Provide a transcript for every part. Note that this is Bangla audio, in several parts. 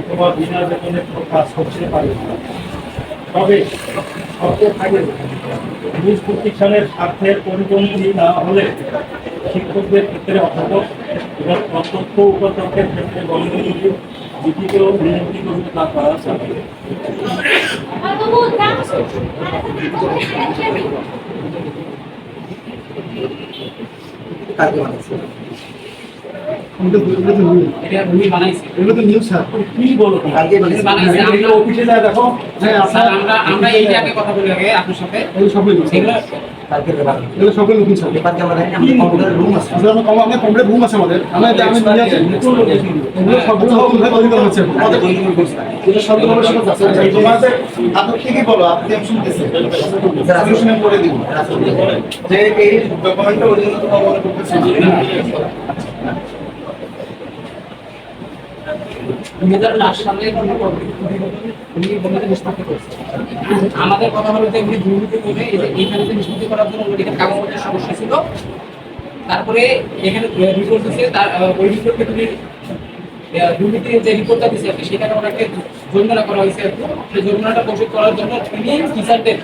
অথবা বিনা বেতনে কাজ করতে পারে তবে শর্ত থাকে নিজ প্রতিষ্ঠানের স্বার্থের পরিপন্থী না হলে শিক্ষকদের ক্ষেত্রে অধ্যাপক এবং অধ্যক্ষ উপাধ্যক্ষের ক্ষেত্রে গণনীতি লিখিত বিনতি করে তা করা যাবে এটা উনি আপনি ঠিকই বলো আপনি আমি করে দিব যে এই ডকুমেন্টটা অরিজিনাল তোমার মনে করতেছি দুই হাজার আট সালে উনি উনি বন্ধুদের নিষ্পত্তি করেছে আমাদের কথা হলো যে উনি দুর্নীতি করে এই যে এইখানে যে নিষ্পত্তি করার জন্য এখানে কাগজপত্রের সমস্যা ছিল। তারপরে এখানে রিপোর্ট দিচ্ছে তার ওই রিপোর্টে তুমি দুর্নীতির যে রিপোর্টটা দিচ্ছে আর কি, সেখানে ওনাকে জরিমানা করা হয়েছে আর। সেই জরিমানাটা পরিশোধ করার জন্য তিনি টিচারদের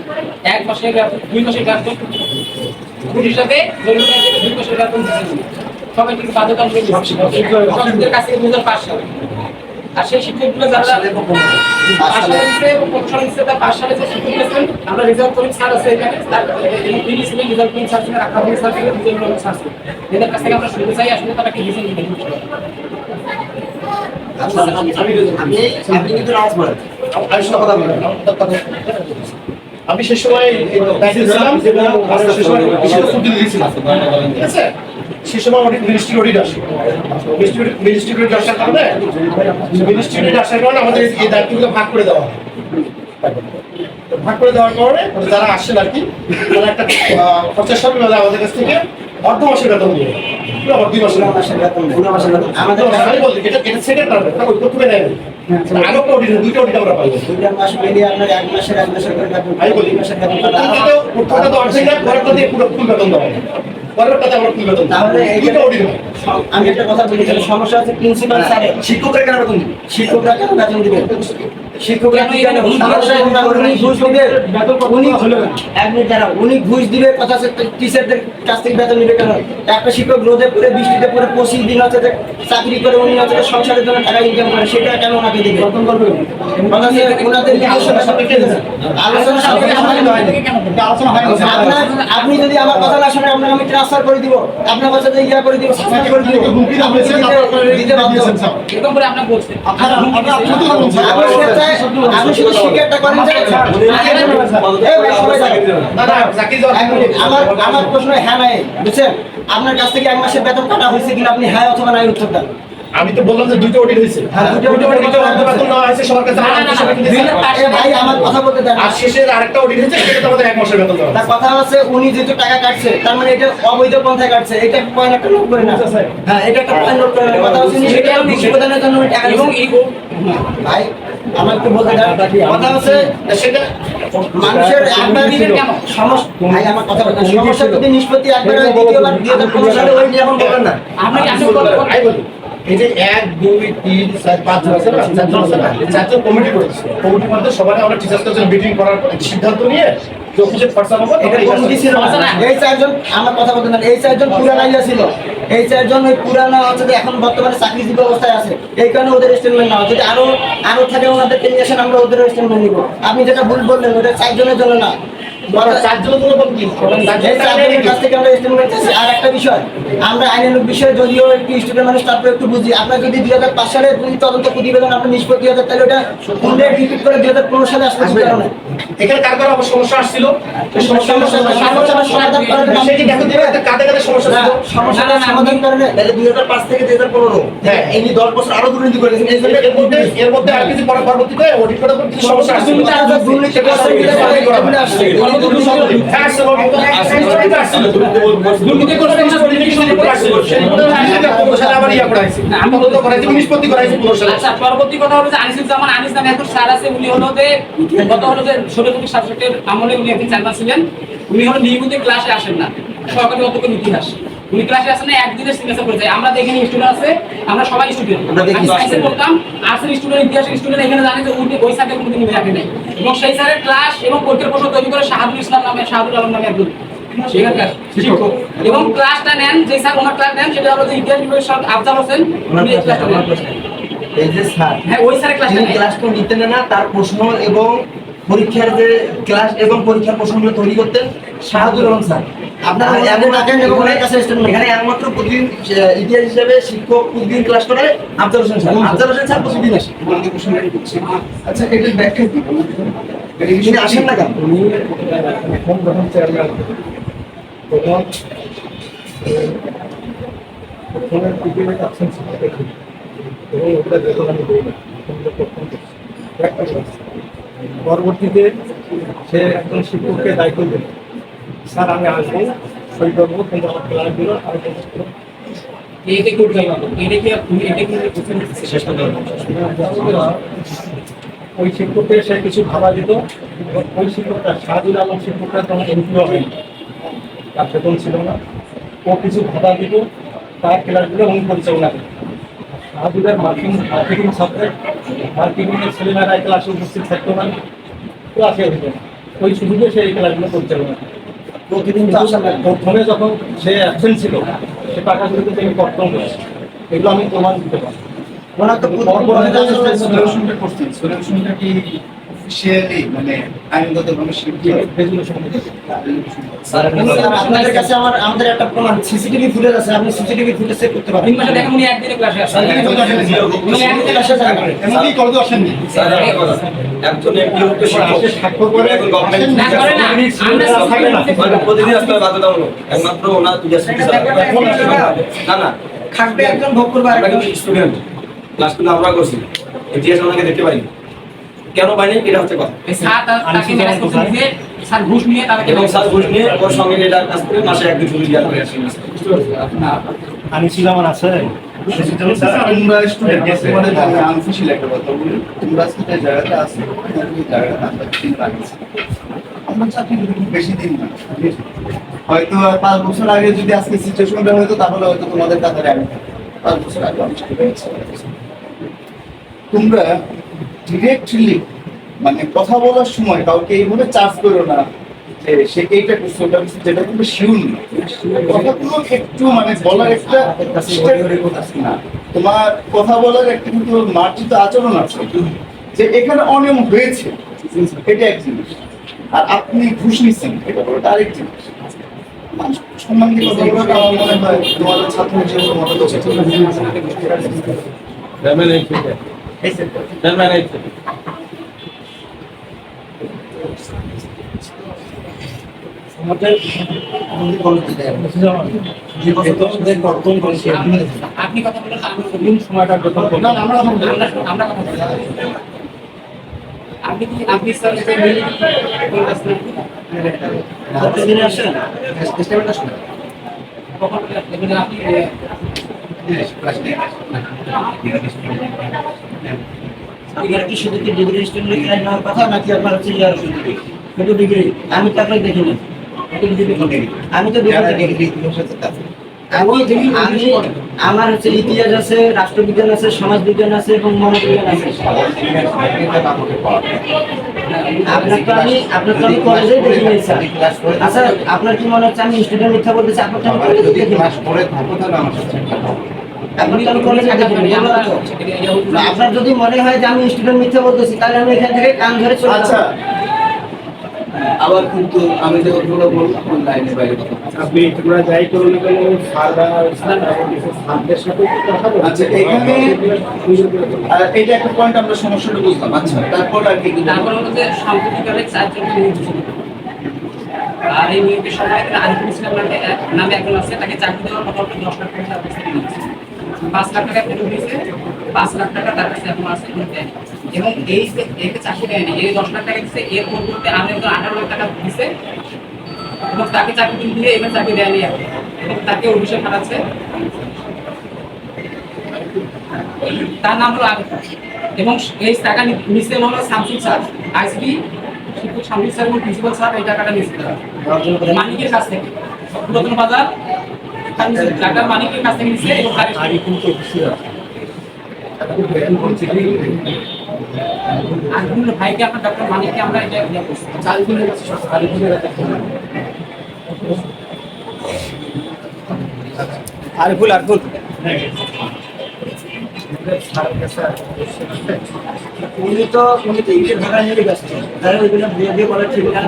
এক মাসের দুই মাসের বেতন হিসাবে জরিমানা হিসেবে দুই মাসের বেতন দিচ্ছেন সবাই কিন্তু বাধ্যতামূলক কাছে দু হাজার পাঁচ সালে আর সেই শিক্ষকগুলো যারা সালে যে শিক্ষক আমরা রেজাল্ট করি স্যার আছে এখানে এবং তিনি ছিলেন রেজাল্ট করি স্যার ছিলেন আকাশ স্যার ছিলেন বিজয় রহমান স্যার ছিলেন এদের কাছ থেকে আমরা শুনতে চাই আসলে তারা কি আমি সে সময় দিয়েছিলাম ঠিক আছে? সে সময় অনেক মিনিস্ট্রি অডিট আসে। মিনিস্ট্রি অডিট আসার কারণে মিনিস্ট্রি অডিট আসার কারণে আমাদের এই দায়িত্বগুলো ভাগ করে দেওয়া হয়। তো ভাগ করে দেওয়ার কারণে যারা আসেন আর কি তারা একটা পঞ্চাশ সাল আমাদের কাছ থেকে অর্ধ মাসের বেতন নিয়ে। অডিট দুইটা অডিট আমরা পাই। দুইটা মাস মিলিয়ে আপনার এক মাসের এক মাসের করে বেতন আমি বলি মাসের প্রথমটা তো অর্ধেক না পরেরটা দিয়ে পুরো ফুল বেতন দেওয়া কথা আমরা কি বেতন তাহলে এই অডিট আমি একটা কথা বলি সমস্যা হচ্ছে প্রিন্সিপাল স্যারের। শিক্ষকরা কেন বেতন দিবে? শিক্ষকরা কেন বেতন দিবে? শিক্ষকরা কি কেন উনি ঘুষ দিবে উনি এক মিনিট দাঁড়াও উনি ঘুষ দিবে কথা টিচারদের কাছ থেকে বেতন নিবে কেন? একটা শিক্ষক রোদে পড়ে বৃষ্টিতে পড়ে পঁচিশ দিন হচ্ছে চাকরি করে উনি হচ্ছে সংসারের জন্য টাকা ইনকাম করে সেটা কেন ওনাকে দিবে? বেতন করবে কথা হচ্ছে ওনাদের আলোচনা সাপেক্ষে দেবে। আলোচনা সাপেক্ষে আমাদের হয়নি। আলোচনা আপনার- আপনি যদি আমার কথা না শুনে আপনাকে আমি ট্রান্সফার করে দিব আপনার কাছে ইয়া করে দিব করে দিব দিতে- বাধ্য। আপনারা আপনি শুধু স্বীকারটা করেন যে আমার আমার প্রশ্ন হ্যাঁ নাই বুঝছেন? আপনার কাছ থেকে এক মাসের বেতন কাটা হয়েছে কিনা আপনি হ্যাঁ অথবা নাই উত্তর দেন আমি তো বললাম যে দুটো অডিট হয়েছে। হ্যাঁ, সবার কাছে ভাই আমার কথা বলতে দেন আর শেষে আরেকটা অডিট হয়েছে সেটা আমাদের এক মাসের বেতন দেওয়া তার কথা হচ্ছে উনি যেহেতু টাকা কাটছে তার মানে এটা অবৈধ পন্থায় কাটছে। এটা পয়েন্ট একটা নোট করে না হ্যাঁ এটা একটা পয়েন্ট নোট করে কথা হচ্ছে উনি সেটা প্রদানের জন্য টাকা এবং ভাই আমার একটু বলতে কথা হচ্ছে সেটা মানুষের একবার দিনের কেন? সমস্যা ভাই আমার কথা বলতে সমস্যা যদি নিষ্পত্তি একবার হয়, দ্বিতীয়বার দুই হাজার পনেরো সালে ওই নিয়ম বলবেন না। আপনি কি আসলে আমি এই যে এক দুই তিন চার পাঁচ জন আছে না চারজন আছে না চারজন কমিটি করেছে। কমিটির মধ্যে সবাই আমরা টিচার্স মিটিং করার সিদ্ধান্ত নিয়ে এই চারজন আমার কথা বলতে না এই চারজন পুরানা ছিল। এই চারজন ওই পুরানা হচ্ছে এখন বর্তমানে চাকরিজীবী অবস্থায় আছে। এই কারণে ওদের স্টেটমেন্ট যদি আরও আরও থাকে ওনাদেরকে নিয়ে আসেন আমরা ওদের স্টেটমেন্ট নিব। আপনি যেটা ভুল বললেন ওটা চারজনের জন্য না। চারজনের জন্য বলতে কি? এই চারজনের কাছ থেকে আমরা স্টেটমেন্ট চাইছি আর একটা বিষয় আমরা আইনানুক বিষয়ে যদিও একটু স্টুডেন্ট মানুষ তারপরে একটু বুঝি। আপনার যদি দুই হাজার পাঁচ সালে তদন্ত প্রতিবেদন আপনার নিষ্পত্তি হাজার তাহলে ওটা পুনরায় রিপিট করে দুই হাজার পনেরো সালে এখানে কার কার আবার সমস্যা আসছিল? সমাধান দুই হাজার পাঁচ থেকে দুই হাজার পনেরো। হ্যাঁ। এই দশ বছর আরও দুর্নীতি করে গেছেন এই জন্য এর মধ্যে এর মধ্যে আর কিছু পরবর্তীতে অডিট করার সমস্যা আসছে। সালে। আচ্ছা পরবর্তী আনিসুজ্জামান, আনিস স্যার আছে, উনি হলো যে হলো যে সাবজেক্টের আমলে উনি একদিন চেয়ারম্যান ছিলেন উনি হলো নিয়মিত ক্লাসে আসেন না সরকারি অধ্যক্ষ ইতিহাস উনি ক্লাসে সিগনেচার করে যায় আমরা স্টুডেন্ট আছে আমরা সবাই স্টুডেন্ট আমরা দেখি সায়েন্সে পড়তাম আর্টসের স্টুডেন্ট ইতিহাসের স্টুডেন্ট এখানে জানে যে উনি ওই স্যারকে কোনোদিন নিয়ে রাখে নাই এবং সেই স্যারের ক্লাস এবং পরীক্ষার প্রশ্ন তৈরি করে শাহাদুল ইসলাম নামে শাহাদুল আলম নামে একজন। এবং ক্লাসটা নেন যে স্যার ওনার ক্লাস নেন সেটা হলো যে ইতিহাস বিভাগের স্যার আফজাল হোসেন উনি ক্লাসটা নেন। এই যে স্যার হ্যাঁ ওই স্যারের ক্লাসটা নেন। ক্লাসটা নিতেন না তার প্রশ্ন এবং পরীক্ষার যে ক্লাস এবং পরীক্ষার প্রশ্নগুলো তৈরি করতেন শাহাদুল আলম স্যার। আপনারা এমন আছেন এবং ওনার কাছে এখানে একমাত্র প্রতিদিন ইতিহাস হিসেবে শিক্ষক প্রতিদিন ক্লাস করে আফজাল হোসেন স্যার। আফজাল হোসেন স্যার প্রতিদিন আসে। আচ্ছা এটার ব্যাখ্যা কি? তিনি আসেন না কেন? উনি প্রথম যখন চেয়ারম্যান তখন প্রথমে পিপিএ অ্যাবসেন্স ছিল এবং ওটা বেতন আমি দিই না প্রথমটা প্রথম একটা ক্লাস। পরবর্তীতে সে একজন শিক্ষককে দায়িত্ব দিল স্যার আমি আসব। সই করব। কিন্তু আমার ক্লাসগুলো আমি শেষ করব। এটা কি উঠে এটা কি তুমি এটা কি শেষ করে ওই শিক্ষককে সে কিছু ভাবা দিত। ওই শিক্ষকটা শাহজুল আলম শিক্ষকটা তখন এমপিও হয়নি তার বেতন ছিল না। ও কিছু ভাবা দিত। তার ক্লাসগুলো উনি পরিচালনা করতেন শাহজুলের মার্কিং মার্কেটিং সাবজেক্ট মার্কেটিংয়ের ছেলেমেয়েরা এই ক্লাসে উপস্থিত থাকতো না। ক্লাসে হতো না। ওই সুযোগে সে এই ক্লাসগুলো পরিচালনা প্রতিদিন প্রথমে যখন সে অ্যাবসেন্ট ছিল সে টাকাগুলোকে তিনি কর্তন করেছে এগুলো আমি প্রমাণ দিতে পারি ওনার তো সলিউশনটা করছেন সলিউশনটা কি অফিসিয়ালি মানে আইনগতভাবে স্বীকৃত রেজুলেশন স্যার আপনাদের কাছে আমার আমাদের একটা প্রমাণ সিসিটিভি ফুটেজ আছে আপনি সিসিটিভি ফুটেজ চেক করতে পারেন তিন দেখেন উনি একদিনে ক্লাসে আসেন উনি একদিনে ক্লাসে যান। এমনকি কলেজে আসেননি একজন এমপিও তো শিক্ষক স্বাক্ষর করে গভর্নমেন্ট না করে না আমরা থাকে না। মানে প্রতিদিন আসতে বাধ্যতামূলক একমাত্র না না খাটবে একজন ভোগ করবে আরেকজন স্টুডেন্ট ক্লাসগুলো আমরা করছি ইতিহাস ওনাকে দেখতে পারি কেন পাইনি এটা হচ্ছে কথা। এই স্যার ঘুষ নিয়ে এবং স্যার ঘুষ নিয়ে ওর সঙ্গে এটা কাজ করে মাসে একদিন ছুটি দেওয়া করে। আসি না আমি ছিলাম আছে। তোমরা স্টুডেন্ট আনফিশিয়াল একটা কথা বলি। তোমরা আজকে যে আছে জায়গাটা আমরা আমরা চাকরি বেশি দিন না। হয়তো পাঁচ বছর আগে যদি আজকে সিচুয়েশনটা হতো তাহলে হয়তো তোমাদের কাতারে আমি পাঁচ বছর আগে তোমরা ডিরেক্টলি মানে কথা বলার সময় কাউকে এইভাবে চার্জ করো না যে সে এইটা ওটা যেটা কিন্তু কথাগুলো একটু মানে বলার একটা তোমার কথা বলার একটা কিন্তু মার্জিত আচরণ আছে। যে এখানে অনিয়ম হয়েছে, এটা এক জিনিস। আর আপনি ঘুষ নিচ্ছেন, এটা হলো আরেক জিনিস। সম্মান দিয়ে কথা আমার মনে হয় তোমাদের ছাত্র হিসেবে আপনি- কথা বলেন আমি সময়টা আপনি এ, কি শুধু কি ডিগ্রি স্টুডেন্ট নেওয়ার কথা নাকি আপনার হচ্ছে ইয়ার শুধু ডিগ্রি আমি তো আপনাকে দেখিনি। আমি তো। আমি আমি আমার হচ্ছে ইতিহাস আছে রাষ্ট্রবিজ্ঞান আছে সমাজবিজ্ঞান আছে এবং মনোবিজ্ঞান আছে। আপনার তো আমি আপনার তো আমি কলেজেই দেখি নাই স্যার। আচ্ছা আপনার কি মনে হচ্ছে আমি স্টুডেন্ট মিথ্যা বলতেছি? আপনার তো আমি কলেজে দেখি ক্লাস করে থাকো তাহলে আমার সাথে আপনার বললাম তো। না, আপনার যদি মনে হয় যে আমি স্টুডেন্ট মিথ্যা বলতেছি তাহলে আমি এখান থেকে কান ধরে চলে আচ্ছা। আবার কিন্তু আমি যে কথাগুলো বললাম লাইনের বাইরে আপনি তোমরা যাই করুন না কেন সারদের সাথে কথা বলুন। আচ্ছা, এখানে এটা একটা পয়েন্ট আমরা সমস্যাটা বুঝলাম। আচ্ছা তারপর আর কি তারপর হলো যে সাম্প্রতিককালে চারজন আর এই নিয়োগের সময় আরিফুল ইসলাম নামে এক- একজন আছে তাকে চাকরি দেওয়ার মোটামুটি দশ লাখ টাকা। পাঁচ লাখ টাকা ফেরত দিয়েছে পাঁচ লাখ টাকা তার কাছে এখন আছে কোনো দেয়নি। এবং এই একে চাকরি দেয়নি এই দশ লাখ টাকা দিচ্ছে এর পরিবর্তে আরও একজন আঠারো লাখ টাকা দিচ্ছে এবং তাকে চাকরি দিয়ে এবার চাকরি দেয়নি এখন। এবং তাকে অভিষেক খাটাচ্ছে তার নাম হলো এবং এই টাকা নিচ্ছে হলো শামসুল স্যার। আইসিটি শিক্ষক শামসুল স্যার এবং প্রিন্সিপাল স্যার এই টাকাটা নিচ্ছে মালিকের কাছ থেকে। পুরাতন বাজার। ডাক্তার মানিকের কাছ থেকে নিচ্ছে এবং তার আগে কিন্তু বিভিন্ন ভাইকে আপনার ডক্টর মানিককে আমরা এটা চালগুলোর কাছে উনি তো উনি তো ইটের ভাড়া নিয়ে ব্যস্ত। তাহলে ওইগুলো দিয়ে দিয়ে বলে ঠিক না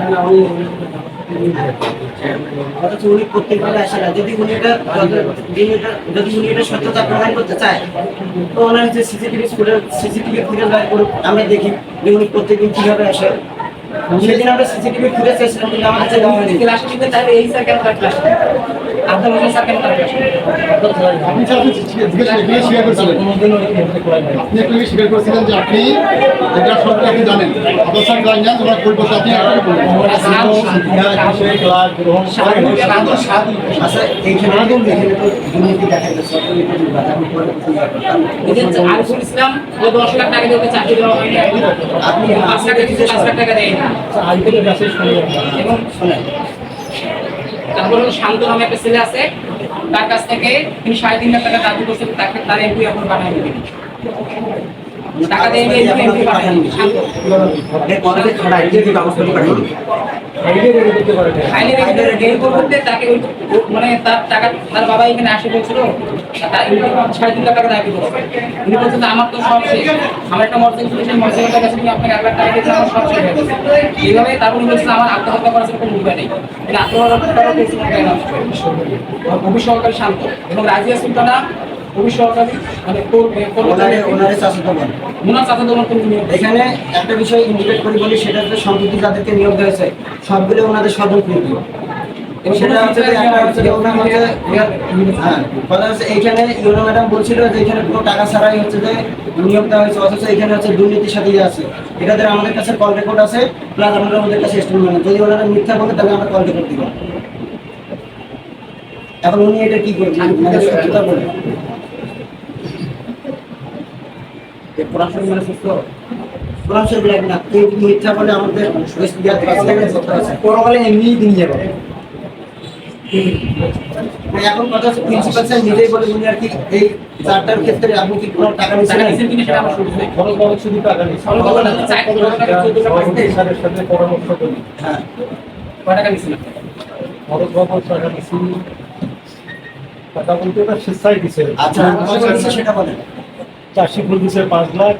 অথচ উনি প্রত্যেকভাবে আসে না। যদি উনি এটা যদি উনি এটা সত্যতা প্রমাণ করতে চায়, তো ওনার যে সিসিটিভি ফুটেজ সিসিটিভি ফুটেজ আমরা দেখি যে উনি প্রত্যেকদিন কীভাবে আসে। সেদিন আমরা সিসিটিভি ফুটেজ চেয়েছিলাম কিন্তু আমার কাছে দেওয়া হয়নি ক্লাস তাহলে এই স্যার কেন তার ক্লাস আপনার স্যার কেন তার ক্লাস আপনি স্বীকার করছিলেন যে আপনি এটা সরকার আপনি জানেন। স্যার জানেন তোমরা আপনি ইসলাম দশ লাখ টাকা দিয়ে চাকরি দেওয়া হয়নি। আপনি পাঁচ লাখ টাকা এবং শোনেন, তারপর শান্ত নামে একটা ছেলে আছে, তার কাছ থেকে তিনি সাড়ে তিন লাখ টাকা দাবি করছেন তাকে তার এমপি এখন বানাই দিবেন। টাকা দিয়ে এমপি এমপি ব্যবস্থা তাকে মানে তার টাকা তার বাবা এখানে আসে বলছিল সাড়ে তিন লাখ টাকা দাবি করছে উনি বলছেন আমার তো সব শেষ। আমার একটা মর্জিন ছিল সেই মর্জিনটার কাছে আপনাকে এক লাখ টাকা দিয়েছেন আমার সব শেষ হয়ে গেছে। এইভাবে তারপর উনি বলছেন আমার আত্মহত্যা করার কোনো উপায় নেই। কিন্তু আত্মহত্যা করার কোনো উপায় নষ্ট শান্ত এবং রাজিয়া সুলতানা সহকারী মানে নিয়োগ এখানে একটা বিষয় ইন্ডিকেট করি বলি সেটা হচ্ছে সম্প্রতি যাদেরকে নিয়োগ হয়েছে সবগুলো ওনাদের হচ্ছে হ্যাঁ। কথা হচ্ছে এইখানে ইউনো ম্যাডাম বলছিল যে এখানে কোনো টাকা ছাড়াই হচ্ছে যে নিয়োগ দেওয়া হয়েছে অথচ এখানে হচ্ছে দুর্নীতির সাথে ইয়ে আছে। এটাদের আমাদের কাছে কল রেকর্ড আছে প্লাস আমরা আমাদের কাছে স্টেটমেন্ট যদি ওনারা মিথ্যা বলে তাহলে আমরা কল রেকর্ড দিব। এখন উনি এটা কি করবেন পড়াশোনা মানে সুস্থ কোরআন শরীফ না কেউ যদি মিথ্যা বলে আমাদের আছে পরকালে এমনিই দিন যাবে। মানে এখন কথা হচ্ছে প্রিন্সিপাল স্যার নিজেই বলে উনি আর কি এই চারটার ক্ষেত্রে আপনি কি কোনো টাকা কিনা সেটা আমার খরচ খরচ শুধু টাকা স্যারের সাথে পরামর্শ করি হ্যাঁ। কয় টাকা নিচ্ছেন খরচ বাবদ টাকা নিচ্ছি টাকা বলতে ওটা স্বেচ্ছায় দিছে আচ্ছা সেটা বলেন। চাষি ফুল পাঁচ লাখ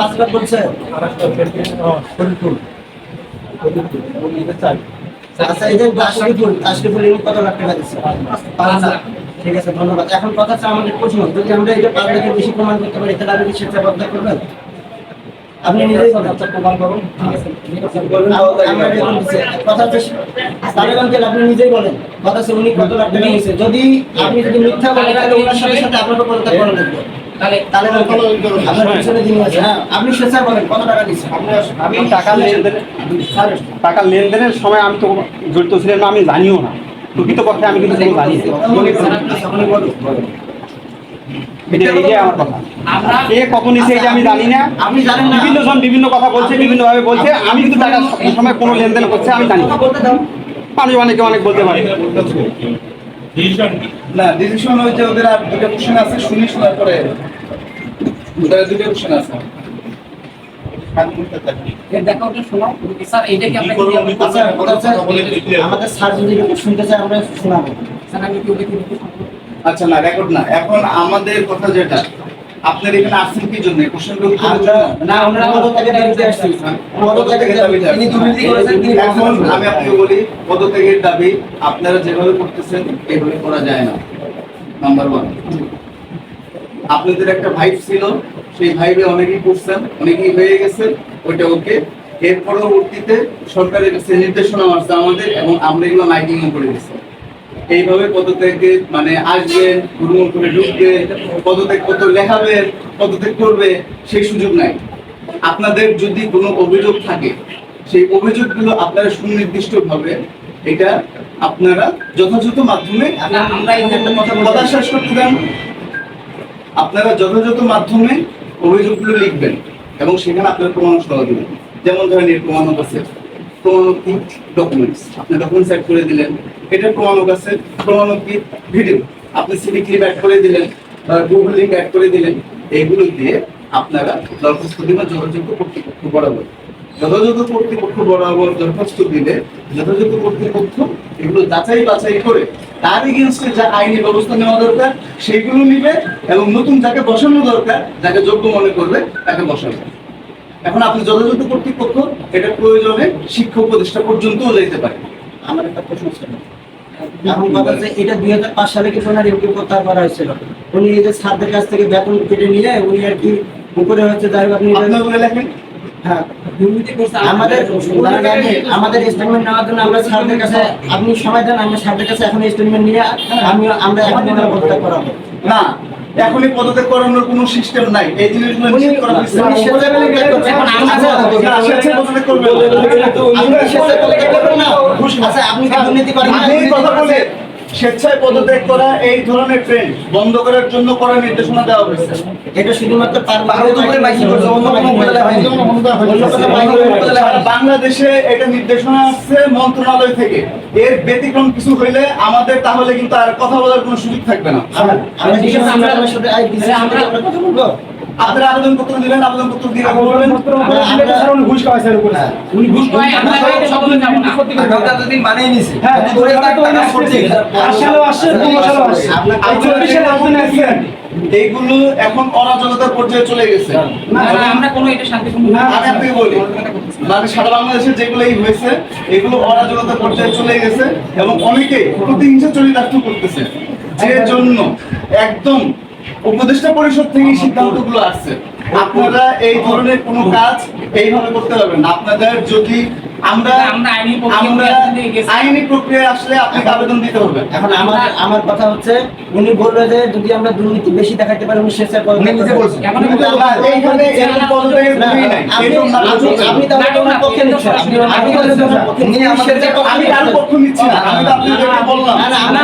পাঁচ লাখ বলছে? আচ্ছা কত লাখ টাকা দিচ্ছে? পাঁচ লাখ। ঠিক আছে ধন্যবাদ। এখন কথা হচ্ছে আমাদের প্রশ্ন যদি আমরা এটা পাঁচ লাখের বেশি প্রমাণ করতে পারি তাহলে আপনি সেটা স্বেচ্ছাবদ্ধ করবেন? আপনি নিজেই বলেন প্রমাণ করুন আমরা কথা হচ্ছে আপনি নিজেই বলেন কথা হচ্ছে উনি কত লাখ টাকা নিয়েছে। যদি আপনি যদি মিথ্যা বলেন তাহলে ওনার সাথে সাথে আপনাকে পদত্যাগ করা লাগবে। তাহলে তাহলে আপনার পিছনে যিনি আছে আপনি স্বেচ্ছায় বলেন কত টাকা দিচ্ছেন আমি টাকা লেনদেনের টাকা লেনদেনের সময় আমি তো জড়িত ছিলাম না আমি জানিও না। প্রকৃতপক্ষে আমি কিন্তু কোনো জানি আমার কথা। আমরা কে কত নিছে এটা আমি জানি না। আপনি জানেন না। বিভিন্ন জন বিভিন্ন কথা বলছে বিভিন্ন ভাবে বলছে আমি কিন্তু টাকা সময় কোনো লেনদেন করছে আমি জানি বলতে মানুষ অনেকে অনেক বলতে পারে। না ডিসিশন হয়েছে ওদের আর দুটো কোশ্চেন আছে শুনি শোনার পরে ওদের দুটো কোশ্চেন আছে। এর দেখা ওটা শোনাও স্যার এইটা কি আমরা কি আচ্ছা আমাদের স্যার যদি শুনতে চায় আমরা শোনাবো। স্যার আমি কি ওকে কি বলব? আচ্ছা না রেকর্ড না। এখন আমাদের কথা যেটা আপনার এখানে আসছেন কি জন্য? না পদত্যাগের দাবিতে আসছি। পদত্যাগের দাবিতে তিনি দুর্নীতি করেছেন তিনি এখন আমি আপনাকে বলি পদত্যাগের দাবি আপনারা যেভাবে করতেছেন এইভাবে করা যায় না। নাম্বার ওয়ান আপনাদের একটা ভাইব ছিল সেই ভাইবে অনেকেই করছেন অনেকেই হয়ে গেছে ওইটা ওকে এর পরবর্তীতে সরকারের কাছে নির্দেশনা আসছে আমাদের এবং আমরা এগুলো মাইকিং করে দিচ্ছি এইভাবে পদত্যাগে মানে আসবেন গুরুমুর করে ঢুকবে পদত্যাগ কত লেখাবেন পদত্যাগ করবে সেই সুযোগ নাই। আপনাদের যদি কোনো অভিযোগ থাকে সেই অভিযোগগুলো আপনারা সুনির্দিষ্টভাবে এটা আপনারা যথাযথ মাধ্যমে কথা শেষ করতে দেন। আপনারা যথাযথ মাধ্যমে অভিযোগগুলো লিখবেন এবং সেখানে আপনারা প্রমাণ সহ দিবেন। যেমন ধরেন এর প্রমাণ হচ্ছে বরাবর। যথাযথ কর্তৃপক্ষ বরাবর দরখাস্ত দিলে যথাযথ কর্তৃপক্ষ এগুলো যাচাই বাছাই করে তার এগেনস্টে যা আইনি ব্যবস্থা নেওয়া দরকার সেগুলো নিবে এবং নতুন যাকে বসানো দরকার, যাকে যোগ্য মনে করবে, তাকে বসাবে। এখন আপনি যথাযথ কর্তৃপক্ষ এটা প্রয়োজনে শিক্ষা উপদেষ্টা পর্যন্তও যেতে পারে। আমার একটা প্রশ্ন ছিল এখন কথা হচ্ছে এটা দুই হাজার পাঁচ সালে কিছু ওনার ইউটিউব প্রত্যাহার করা হয়েছিল। উনি এই যে স্যারদের কাছ থেকে বেতন কেটে নিয়ে উনি আর কি উপরে হচ্ছে যাই হোক আপনি লেখেন। হ্যাঁ। আমাদের আমি- আমাদের স্টেটমেন্ট নেওয়ার জন্য আমরা স্যারদের কাছে আপনি সময় দেন আমরা স্যারদের কাছে এখন স্টেটমেন্ট নিয়ে আমি আমরা এখন প্রত্যাহার করাবো। না। এখনই পদত্যাগ করানোর কোনো সিস্টেম নাই। এই জিনিসগুলো নিশ্চিত করা হয়েছে। আপনি না? আচ্ছা আপনি কথা বলে স্বেচ্ছায় পদত্যাগ করা এই ধরনের ট্রেন্ড বন্ধ করার জন্য করার নির্দেশনা দেওয়া হয়েছে। এটা শুধুমাত্র করে বাংলাদেশে এটা নির্দেশনা আসছে মন্ত্রণালয় থেকে। এর ব্যতিক্রম কিছু হইলে আমাদের তাহলে কিন্তু আর কথা বলার কোনো সুযোগ থাকবে না। আমরা আপনারা আবেদন পত্র দিবেন আবেদন পত্র দিয়ে বলবেন। উনি ঘুষ খাওয়ায় স্যার উপরে। উনি ঘুষ আমরা সকলে যাব না হ্যাঁ দু হাজার টাকা আসছে আট সালেও আসছে পনেরো সালেও আসছে এই চব্বিশ সালে আসবেন আসছেন। এইগুলো এখন অরাজকতার পর্যায়ে চলে গেছে। না, না, আমরা কোনো এটা শান্তিপূর্ণ আমি আপনাকে বলি। মানে সারা বাংলাদেশে যেগুলো এই হয়েছে এগুলো অরাজকতার পর্যায়ে চলে গেছে এবং অনেকে প্রতিহিংসা চরিতার্থ করতেছে। যে জন্য একদম উপদেষ্টা পরিষদ থেকে সিদ্ধান্তগুলো আসছে। আপনারা এই ধরনের কোনো কাজ এইভাবে করতে পারবেন না। আপনাদের যদি আমরা আমরা আইনি প্রক্রিয়া আমরা দিয়ে গেছি। আইনি প্রক্রিয়া আসলে আপনাকে আবেদন দিতে হবে এখন আমার আমার কথা হচ্ছে উনি বলল যে যদি আমরা দুর্নীতি বেশি দেখাতে পারি উনি শেষের পর এখন এইখানে এরকম পদত্যাগের নাই। আপনি এরকম না- আপনি- আপনি তাহলে ওনার পক্ষে নিচ্ছেন আপনি আপনি তাহলে ওনার পক্ষে নিয়ে আমাদের আমি কারও পক্ষ নিচ্ছি না আমি তো আপনাদেরকে বললাম না না আমরা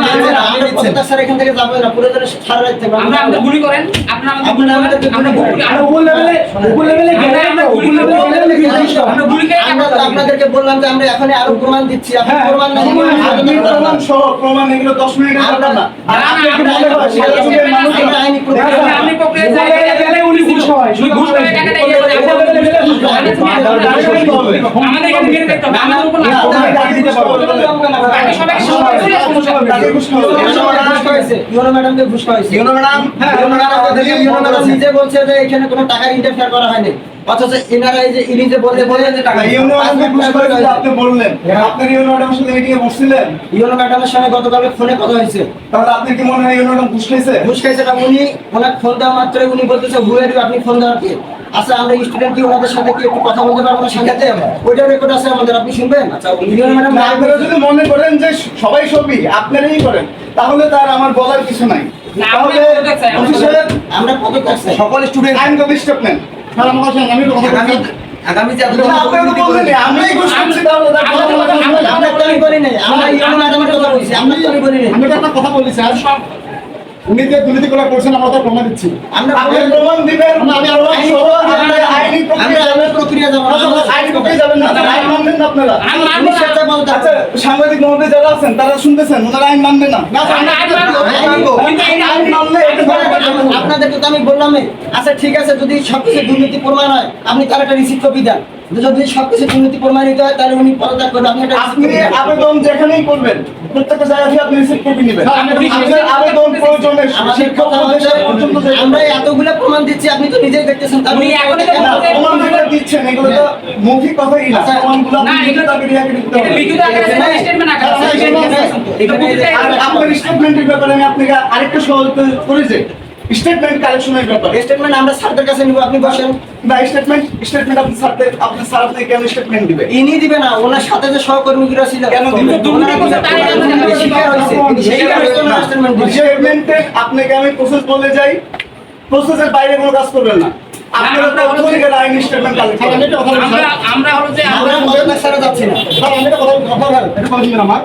আমরা স্যার এখান থেকে যাব না পুরো ধরে সারা রাত থাকব আমরা আমাদের গুলি করেন আপনারা আমাদের আপনারা গুলি আমরা গুলি গুলি করেন। আর উপর লেভেলে উপর লেভেলে গেলে আমরা উপর লেভেলে আমরা গুলি আমরা তো আপনাদেরকে বললাম যে আমরা এখানে আরও প্রমাণ দিচ্ছি আপনি হ্যাঁ, প্রমাণ না আমি আপনি প্রমাণ সহ প্রমাণ এগুলো দশ মিনিটের ব্যাপার না। আর আপনি কি বলে মনে হয় সেটা মানুষ আমরা আইনি প্রক্রিয়া আপনি প্রক্রিয়া উপর গেলে উনি ঘুষ হয়। শুধু ঘুষ খাওয়ায় টাকা দিয়ে করে এখানে লেভেলে গেলে হবে। আমাদের এখানে বের দেখতে হবে। আমাদের উপর না, দিতে পারব না। বাকি সবাই সমস্যা নেই। তাকে ঘুষ খাওয়াবো। ঘুষ খাওয়াইছে ইউনো ম্যাডামকে ঘুষ খাওয়াইছে। ইউনো ম্যাডাম, ইউনো নিজে বলছে যে এখানে কোনো টাকা ইন্টারফেয়ার করা হয়নি। অথচ এনারা এই যে ইনি যে বলে বললেন যে টাকা ইউনো ম্যাডামকে ঘুষ খাওয়াইছে আপনি বললেন। আপনার ইউনো ম্যাডামের সাথে মিটিংয়ে বসছিলেন? ইউনো ম্যাডামের সঙ্গে গতকালে ফোনে কথা হয়েছে। তাহলে আপনি কি মনে হয় ইউনো ম্যাডাম ঘুষ খাইছে? ঘুষ খাইছে না উনি ওনার ফোন দেওয়া মাত্র উনি বলতেছে আপনি ফোন দেওয়ার কি? আচ্ছা আমরা স্টুডেন্ট কি ওনাদের সাথে কি একটু কথা বলতে পারব না সাথে ওইটাও রেকর্ড আছে আমাদের আপনি শুনবেন আচ্ছা আপনারা যদি মনে করেন যে সবাই সবই আপনারাই করেন তাহলে তার আমার বলার কিছু নাই তাহলে আমরা পদত্যাগ চাই, আমরা অফিসের আমরা কত সকল স্টুডেন্ট আইন কত স্টেপ নেন স্যার আমার কাছে আমি কথা বলছি আগামী যে আপনি বললেন আমরাই ঘুষ তাহলে কথা নাই। আমরা নাই কথা নাই বলি স্যার সব উনি যে দুর্নীতি করে করছেন আমরা তো প্রমাণ দিচ্ছি। আমরা প্রমাণ দিবেন। আমি প্রমাণ আইনি প্রক্রিয়া আমরা আইনি প্রক্রিয়া যাব। আপনারা আইনি প্রক্রিয়া যাবেন না। আইন মানবেন না আপনারা। আমি আমি না। আচ্ছা সাংবাদিক মহোদয় যারা আছেন তারা শুনতেছেন ওনারা আইন মানবেন না। না। আইন মানলে তো আমি বললামই আচ্ছা ঠিক আছে যদি সবকিছু দুর্নীতি প্রমাণ হয় আপনি তার একটা রিসিপ্ট কপি দেন। যদি সবকিছু দুর্নীতি প্রমাণিত হয় তাহলে উনি পদত্যাগ করবেন। আপনি। আবেদন যেখানেই করবেন প্রত্যেকটা জায়গা থেকে আপনি রিসিভ কপি নেবেন আবেদন প্রয়োজনে শিক্ষক কথা হচ্ছে উপদেষ্টা পর্যন্ত যাইতে আমরা এতগুলো প্রমাণ দিচ্ছি আপনি তো নিজেই দেখতেছেন তাহলে উনি এখনই তো না, বলতে- প্রমাণ যেগুলো দিচ্ছেন এগুলো তো মৌখিক কথাই না। আচ্ছা, প্রমাণগুলো আপনি এগুলো- তাকে রিয়াক্ট দিতে হবে। লিখিত আকারে আছে, আকারে আছে। এখানে- এটা বুঝতে আর আপনার স্টেটমেন্টের ব্যাপারে আমি আপনাকে আরেকটা সহজ করে যে স্টেটমেন্ট কালেকশনের ব্যাপারে। স্টেটমেন্ট আমরা স্যারদের কাছে নিব আপনি বসেন। না স্টেটমেন্ট স্টেটমেন্ট আপনি স্যারতে আপনি স্যার আপনি কেন স্টেটমেন্ট দিবে? ইনি দিবে না ওনার সাথে যে সহকর্মীরা ছিল কেন দিবে? স্টেটমেন্ট আপনাকে আমি প্রসেস বলে যাই প্রসেসের বাইরে কোনো কাজ করবেন না। আপনারা তো আইনি স্টেটমেন্ট কালেক্ট করেন। আমরা আমরা হলো যে আমরা ছাড়া যাচ্ছি না। স্যার আমি একটা কথা আমার।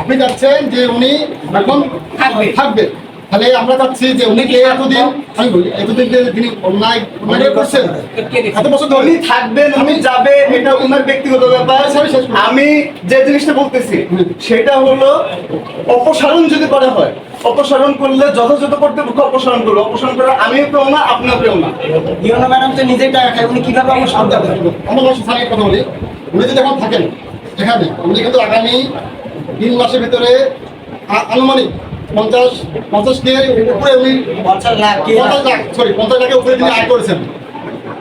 আপনি যাচ্ছেন যে উনি এখন থাকবে। থাকবে। তাহলে আমরা চাচ্ছি যে উনি কে এতদিন আমি বলি এতদিন যে তিনি অন্যায় অন্যায় করছেন এত বছর ধরে। থাকবেন উনি যাবে এটা ওনার ব্যক্তিগত ব্যাপার। আমি করব। আমি যে জিনিসটা বলতেছি সেটা হলো অপসারণ যদি করা হয় অপসারণ করলে যথাযথ করতে কর্তৃপক্ষ অপসারণ করবে। অপসারণ করে আমিও পেও না আপনিও পেও না। ইউনো ম্যাডাম তো নিজেই টাকা খায় উনি কীভাবে আমার সামনে আমার বাসার স্যারের কথা বলি। উনি যদি এখন থাকেন এখানে উনি কিন্তু আগামী তিন মাসের ভিতরে আনুমানিক পঞ্চাশ পঞ্চাশ দিয়ে উপরে উনি পঞ্চাশ লাখ সরি পঞ্চাশ লাখের উপরে তিনি আয় করেছেন।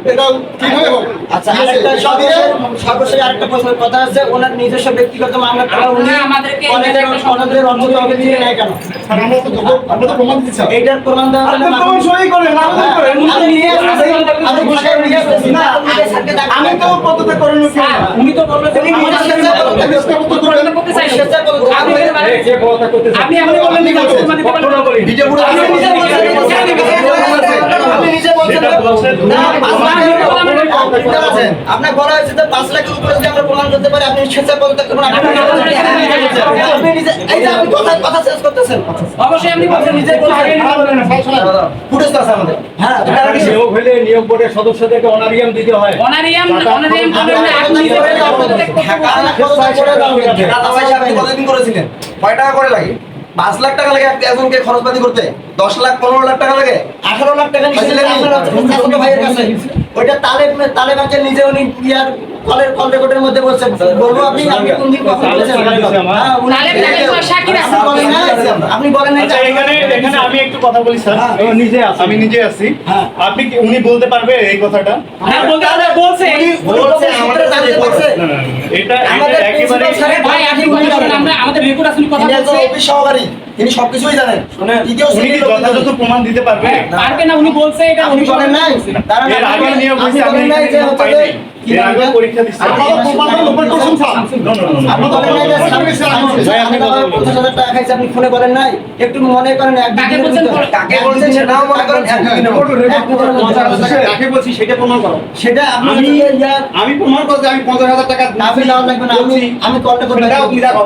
এটা কীভাবে হবে? আচ্ছা আরেকটা সর্বশেষ আরেকটা প্রশ্নের কথা আছে ওনার নিজস্ব ব্যক্তিগত মামলা করা উনি আমাদেরকে- কলেজের অন্তত হবে তিনি নেয় কেন। এইটার প্রমাণ আবেদন করেন আমি আমি আমি তো পদত্যাগ করেন উনি তো বলল যে উনি উনি নিজে আমাদের আপনি নিজে বলছেন না, আপনার বলা হয়েছে যে পাঁচ লাখের উপরে যদি আমরা প্রমাণ করতে পারি আপনি স্বেচ্ছায় পদত্যাগ করবেন আপনি নিজে এই যে আপনি কথা কথা শেষ করতেছেন। অবশ্যই আপনি বলছেন নিজে শোনেন। ফুটেজ আছে আমাদের। হ্যাঁ। নিয়োগ হলে নিয়োগ বোর্ডের সদস্যদেরকে অনারিয়াম দিতে হয়। অনারিয়াম অনারিয়াম বলবেন আপনি নিজে বলছেন পদত্যাগ ঢাকা বলছেন। করে দাও দাদা ভাই আপনি কতদিন করেছিলেন? কয় টাকা করে লাগে? পাঁচ লাখ টাকা লাগে একটা একজনকে খরচপাতি করতে। দশ লাখ পনেরো লাখ টাকা লাগে। আঠারো লাখ টাকা ভাইয়ের কাছে। ওইটা তালে তালে বাচ্চা নিজে উনি ইয়ার কলের কল রেকর্ডের মধ্যে বলছেন বলব আপনি আপনি কোন দিন কখন বলেছেন? হ্যাঁ। আপনি বলেন আচ্ছা এখানে এখানে আমি একটু কথা বলি স্যার। হ্যাঁ। নিজে আছি। আমি নিজে আছি। হ্যাঁ। আপনি কি উনি বলতে পারবে এই কথাটা? হ্যাঁ, বলতে বলছে। বলছে আমাদের জানতে পারছে না, না, না, এটা এটা আমাদের একেবারে ভাই আপনি আমরা আমাদের রেকর্ড আসলে কথা বলছি। অফিস সহকারী তিনি সবকিছুই জানেন। তৃতীয় উনি কি যথাযথ প্রমাণ দিতে পারবে? হ্যাঁ, পারবে না উনি বলছে এটা আপনি বলেন নাই। দাঁড়ান, এর আগে আপনি- নিয়োগ আমি এখানে যে নিয়োগ হচ্ছে পাই নাই। এর আগে পরীক্ষা দিচ্ছি। আপনারা প্রমাণটা উপর করছেন sir. No, no, no, no. আপনি বলেন নাই যে আপনারা স্যার- বলেন আপনি বাবা পঞ্চাশ হাজার টাকা খাইছে, আপনি ফোনে বলেন নাই? একটু মনে করেন এক কাকে বলছেন? কাকে বলছেন? সেটাও মনে করেন। কাকে বলছি সেটা প্রমাণ করো সেটা আপনি আমি আমি প্রমাণ করছি আমি পঞ্চাশ হাজার টাকা আপনি দেওয়া লাগবে না আমি আমি কলটা করে দাও, তুমি দেখো।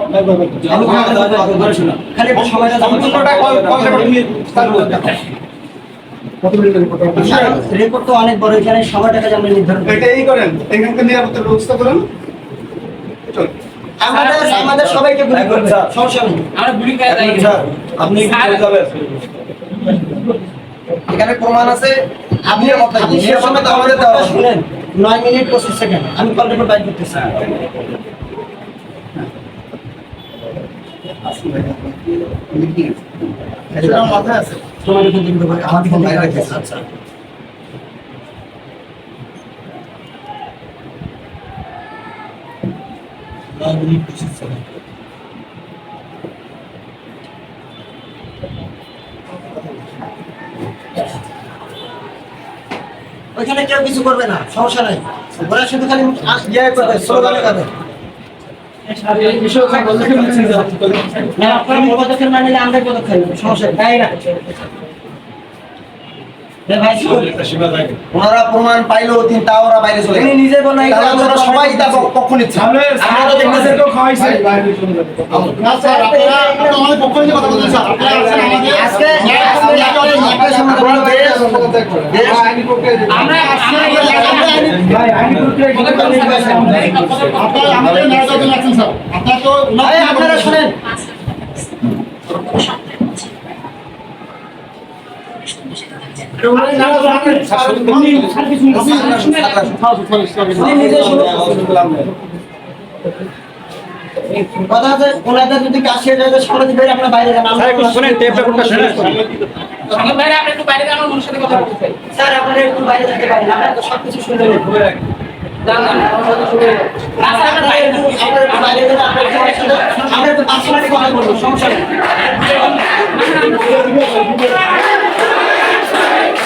আমি কলটা করে দেবো, ধরে শোনো। খালি একটু সময়টা দাও। সম্পূর্ণটা কল- কল রেকর্ড তুমি চালু করো। রেকর্ড তো অনেক বড় এখানে সময়টা কাজে আমরা নির্ধারণ করি। এটাই করেন এখানকার নিরাপত্তার ব্যবস্থা করেন চল আমাদের আমাদের সবাইকে গুলি করবে সমস্যা নেই আমরা গুলি করে যাই আপনি কি যাবেন? এখানে প্রমাণ আছে আপনি আমাদের শুনেন নয় মিনিট পঁচিশ সেকেন্ড। আমি কল রেকর্ড বাইর করতেছি। নয় মিনিট পঁচিশ সেকেন্ড। ওইখানে কেউ কিছু করবে না সমস্যা নাই। ওরা শুধু খালি ইয়ে করবে স্লোগানে করবে আপনার পদক্ষেপ না নিলে আমাদের পদক্ষেপ সমস্যা তাই শুনুন। ওনারা প্রমাণ পাইলো তিনি তাও ওরা বাইরে চলে উনি নিজে বললেন তাহলে সবাই তার পক্ষ নিচ্ছে। আপনারা তো দেখতেছেন না স্যার আপনারা আপনারা আমাদের পক্ষ নিয়ে কথা বলছেন স্যার আপনারা আজকে আজকে আমাদের আপনার সামনে বড় দেশ, আমরা আমরা আপনারা আমাদের ন্যায় দাবি রাখছেন স্যার আপনারা তো এই আপনারা শুনেন উনি নিজে শুনুন। হয়ে আপনারা বাইরে আমরা আপনারা যেতে পারেন আমরা তো সবকিছু শুনে নেব যান, যান। না, স্যার, আমরা বাইরে আমরা বাইরে একসাথে- আমরা কথা বলব সমস্যা নেই